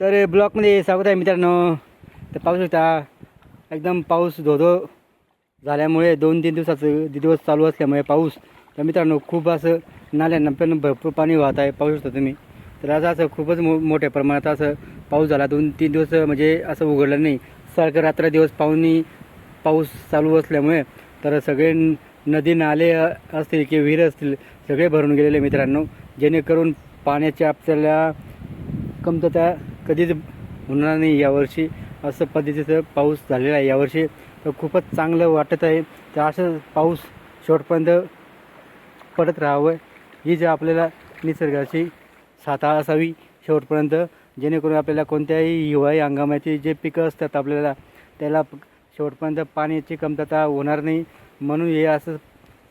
तर ब्लॉकमध्ये स्वागत आहे मित्रांनो. तर पाहू शकता एकदम पाऊस धोधो झाल्यामुळे दोन तीन दिवसाचं दिवस चालू असल्यामुळे पाऊस. तर मित्रांनो खूप असं नाल्यांना पण भरपूर पाणी वाहत आहे. पाहू शकता तुम्ही. तर असं असं खूपच मो मोठ्या प्रमाणात असं पाऊस झाला. दोन तीन दिवस म्हणजे असं उघडलं नाही. सारखं रात्र दिवस पाहुणी पाऊस चालू असल्यामुळे. तर सगळे नदी नाले असतील किंवा विहीर असतील सगळे भरून गेलेले मित्रांनो. जेणेकरून पाण्याची आपल्याला कमतरता कधीच होणार नाही यावर्षी. असं पद्धतीचं पाऊस झालेला आहे यावर्षी. तर खूपच चांगलं वाटत आहे. तर असं पाऊस शेवटपर्यंत पडत राहावं. ही जी आपल्याला निसर्गाची साताळ असावी शेवटपर्यंत. जेणेकरून आपल्याला कोणत्याही हिवाळी हंगामाची जे पिकं असतात आपल्याला त्याला शेवटपर्यंत पाण्याची कमतरता होणार नाही. म्हणून हे असं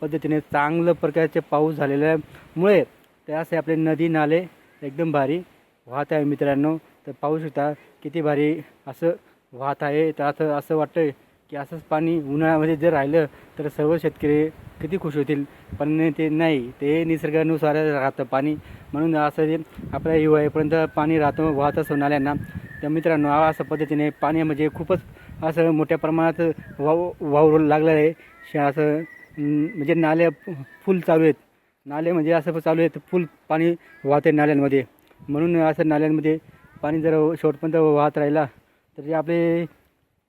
पद्धतीने चांगलं प्रकारचे पाऊस झालेल्यामुळे ते असे आपले नदी नाले एकदम भारी वाहत आहे मित्रांनो. तर पाहू शकता किती भारी असं वाहत आहे. तर असं असं वाटतं की असंच पाणी उन्हाळ्यामध्ये जर राहिलं तर सर्व शेतकरी किती खुश होतील. पण ते नाही ते निसर्गानुसार राहतं पाणी. म्हणून असं जे आपल्या हिवाळ्यापर्यंत पाणी राहतं वाहत असतो नाल्यांना तर मित्रांनो अशा पद्धतीने पाणी म्हणजे खूपच असं मोठ्या प्रमाणात वाव वावरू लागलं आहे. श- असं म्हणजे नाले फुल चालू आहेत. नाले म्हणजे असं चालू आहेत फुल पाणी वाहते नाल्यांमध्ये. म्हणून असं नाल्यांमध्ये पाणी जर शेवटपर्यंत वाहत राहिला तर जे आपले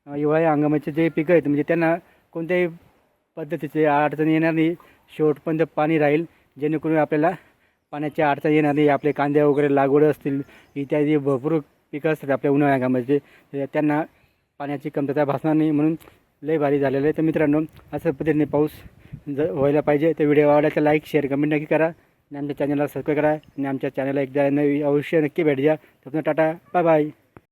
हिवाळी हंगामाचे जे पिकं आहेत म्हणजे त्यांना कोणत्याही पद्धतीचे अडचण येणार नाही. शेवटपर्यंत पाणी राहील जेणेकरून आपल्याला पाण्याची अडचण येणार नाही. आपले कांदे वगैरे लागवड असतील इत्यादी भरपूर पिकं असतात आपल्या उन्हाळ्या हंगामाचे त्यांना पाण्याची कमतरता भासणार नाही. म्हणून लय भारी झालेलं आहे. तर मित्रांनो अशा पद्धतीने पाऊस जर व्हायला पाहिजे तर व्हिडिओ आवडला तर लाईक शेअर कमेंट नक्की करा. आणि आमच्या चॅनलला सबस्क्राईब करा आणि आमच्या चॅनलला एकदा नवी अवश्य नक्की भेट द्या. तर टाटा बाय बाय